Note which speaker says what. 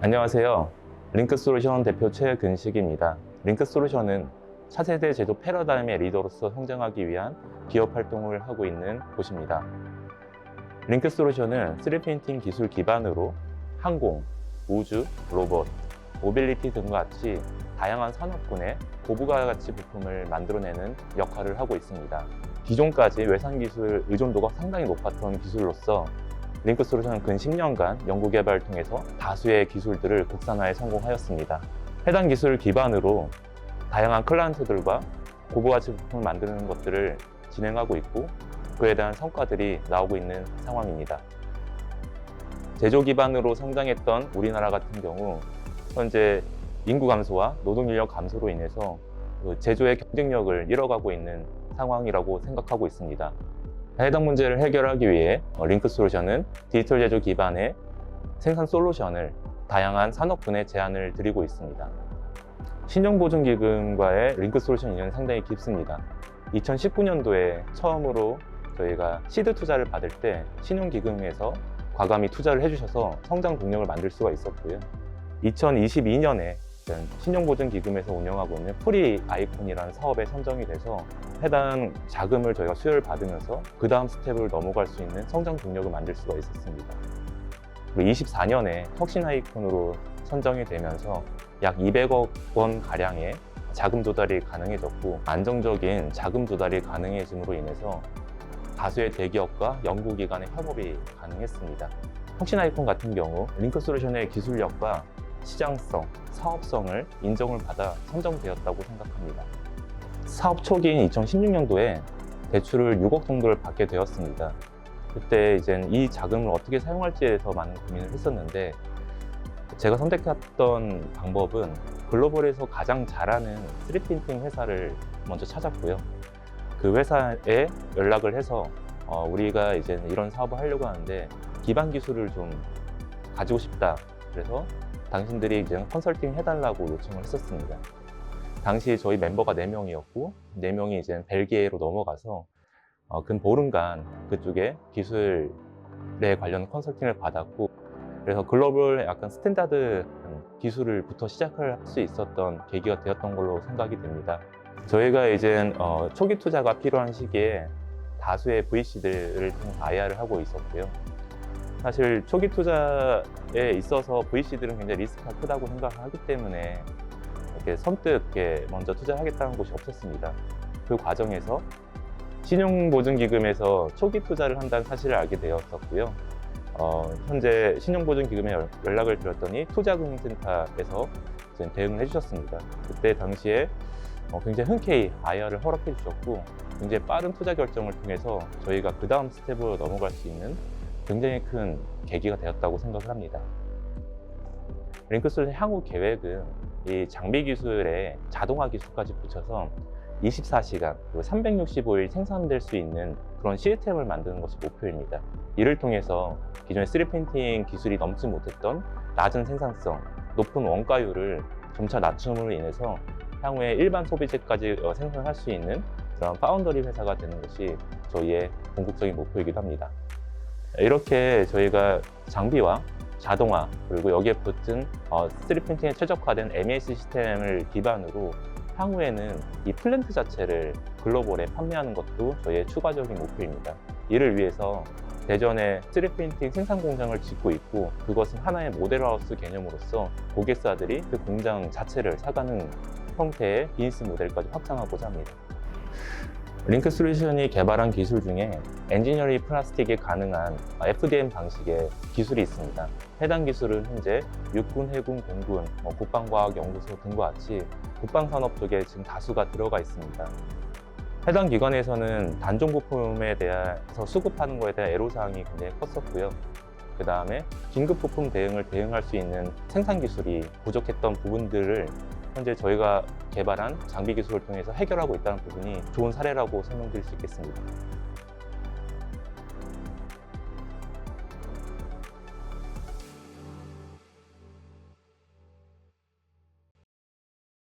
Speaker 1: 안녕하세요. 링크솔루션 대표 최근식입니다. 링크솔루션은 차세대 제조 패러다임의 리더로서 성장하기 위한 기업 활동을 하고 있는 곳입니다. 링크솔루션은 3프린팅 기술 기반으로 항공, 우주, 로봇, 모빌리티 등과 같이 다양한 산업군의 고부가 가치 부품을 만들어내는 역할을 하고 있습니다. 기존까지 외산 기술 의존도가 상당히 높았던 기술로서 링크 솔루션은 근 10년간 연구개발을 통해서 다수의 기술들을 국산화에 성공하였습니다. 해당 기술을 기반으로 다양한 클라이언트들과 고부가치 부품을 만드는 것들을 진행하고 있고 그에 대한 성과들이 나오고 있는 상황입니다. 제조 기반으로 성장했던 우리나라 같은 경우 현재 인구 감소와 노동 인력 감소로 인해서 그 제조의 경쟁력을 잃어가고 있는 상황이라고 생각하고 있습니다. 해당 문제를 해결하기 위해 어, 링크 솔루션은 디지털 제조 기반의 생산 솔루션을 다양한 산업군에 제안을 드리고 있습니다. 신용보증기금과의 링크 솔루션 인연은 상당히 깊습니다. 2019년도에 처음으로 저희가 시드 투자를 받을 때 신용기금에서 과감히 투자를 해주셔서 성장 동력을 만들 수가 있었고요. 2022년에 신용보증기금에서 운영하고 있는 프리 아이콘이라는 사업에 선정이 돼서 해당 자금을 저희가 수요를 받으면서 그 다음 스텝을 넘어갈 수 있는 성장 동력을 만들 수가 있었습니다. 그리고 24년에 혁신 아이콘으로 선정이 되면서 약 200억 원 가량의 자금 조달이 가능해졌고 안정적인 자금 조달이 가능해짐으로 인해서 다수의 대기업과 연구기관의 협업이 가능했습니다. 혁신 아이콘 같은 경우 링크 솔루션의 기술력과 시장성, 사업성을 인정을 받아 선정되었다고 생각합니다. 사업 초기인 2016년도에 대출을 6억 정도를 받게 되었습니다. 그때 이제 이 자금을 어떻게 사용할지에 대해서 많은 고민을 했었는데 제가 선택했던 방법은 글로벌에서 가장 잘하는 3프린팅 회사를 먼저 찾았고요. 그 회사에 연락을 해서 어, 우리가 이제 이런 사업을 하려고 하는데 기반 기술을 좀 가지고 싶다. 그래서 당신들이 이제 컨설팅 해달라고 요청을 했었습니다. 당시 저희 멤버가 4명이었고 4명이 이제 벨기에로 넘어가서 어, 근 보름간 그쪽에 기술에 관련 컨설팅을 받았고 그래서 글로벌 약간 스탠다드 기술을부터 시작을 할수 있었던 계기가 되었던 걸로 생각이 됩니다. 저희가 이제 어, 초기 투자가 필요한 시기에 다수의 VC들을 통해서 IR을 하고 있었고요. 사실 초기 투자에 있어서 VC들은 굉장히 리스크가 크다고 생각하기 때문에 이렇게 선뜻 이렇게 먼저 투자하겠다는 곳이 없었습니다. 그 과정에서 신용보증기금에서 초기 투자를 한다는 사실을 알게 되었었고요. 어, 현재 신용보증기금에 연- 연락을 드렸더니 투자금융센터에서 대응을 해주셨습니다. 그때 당시에 어, 굉장히 흔쾌히 IR을 허락해 주셨고 굉장히 빠른 투자 결정을 통해서 저희가 그 다음 스텝으로 넘어갈 수 있는 굉장히 큰 계기가 되었다고 생각을 합니다. 링크솔의 향후 계획은 이 장비 기술에 자동화 기술까지 붙여서 24시간 그리고 365일 생산될 수 있는 그런 시스템을 만드는 것이 목표입니다. 이를 통해서 기존의 3프린팅 기술이 넘지 못했던 낮은 생산성, 높은 원가율을 점차 낮춤으로 인해서 향후에 일반 소비재까지 어, 생산할 수 있는 그런 파운더리 회사가 되는 것이 저희의 궁극적인 목표이기도 합니다. 이렇게 저희가 장비와 자동화 그리고 여기에 붙은 어, 3프린팅에 최적화된 MES 시스템을 기반으로 향후에는 이 플랜트 자체를 글로벌에 판매하는 것도 저희의 추가적인 목표입니다. 이를 위해서 대전에 3프린팅 생산 공장을 짓고 있고 그것은 하나의 모델하우스 개념으로서 고객사들이 그 공장 자체를 사가는 형태의 비즈니스 모델까지 확장하고자 합니다. 링크 솔루션이 개발한 기술 중에 엔지니어링 플라스틱에 가능한 FDM 방식의 기술이 있습니다. 해당 기술은 현재 육군, 해군, 공군, 뭐 국방과학연구소 등과 같이 국방산업 쪽에 지금 다수가 들어가 있습니다. 해당 기관에서는 단종 부품에 대해서 수급하는 것에 대한 애로사항이 굉장히 컸었고요. 그 다음에 긴급 부품 대응을 대응할 수 있는 생산 기술이 부족했던 부분들을 현재 저희가 개발한 장비 기술을 통해서 해결하고 있다는 부분이 좋은 사례라고 설명드릴 수 있겠습니다.